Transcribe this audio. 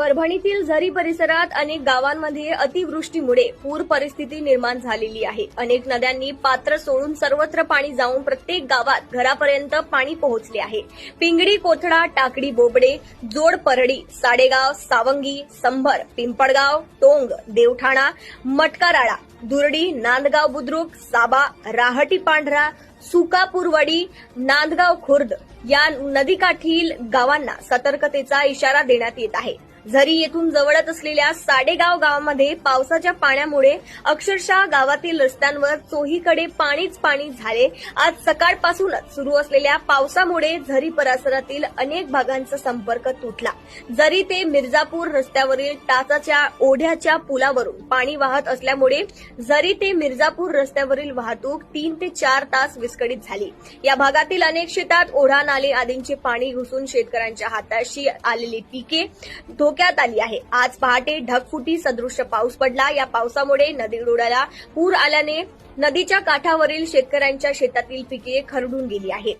परभणीतील झरी परिसरात अनेक गावांमध्ये अतिवृष्टीमुळे पूर परिस्थिती निर्माण झालेली आहे. अनेक नद्यांनी पात्र सोडून सर्वत्र पाणी जाऊन प्रत्येक गावात घरापर्यंत पाणी पोहोचले आहे. पिंगडी कोथळा टाकडी बोबडे जोड परडी साडेगाव सावंगी संभर पिंपळगाव टोंग देवठाणा मटकाराळा दुर्डी नांदगाव बुद्रुक साबा राहटी पांढरा सुकापूरवाडी नांदगाव खुर्द या नदीकाठील गावांना सतर्कतेचा इशारा देण्यात येत आहे. झरी येथून जवळच असलेल्या साडेगाव गावामध्ये पावसाच्या पाण्यामुळे अक्षरशः गावातील रस्त्यांवर चोहीकडे पाणीच पाणी झाले. आज सकाळपासूनच सुरू असलेल्या पावसामुळे झरी परिसरातील अनेक भागांचा संपर्क तुटला. जरी ते मिर्जापूर रस्त्यावरील टाचाच्या ओढ्याच्या पुलावरून पाणी वाहत असल्यामुळे जरी ते मिर्जापूर रस्त्यावरील वाहतूक तीन ते चार तास विस्कळीत झाली. या भागातील अनेक शेतात ओढा नाले आदींचे पाणी घुसून शेतकऱ्यांच्या हाताशी आलेली पिके धोक्यात आली आहे. आज पहाटे ढगफुटी सदृश्य पाऊस पडला. या पावसामुळे नदी नदीडोळ्याला पूर आल्याने नदीच्या काठावरील शेतकऱ्यांच्या शेतातील पिके खरडून गेली आहेत.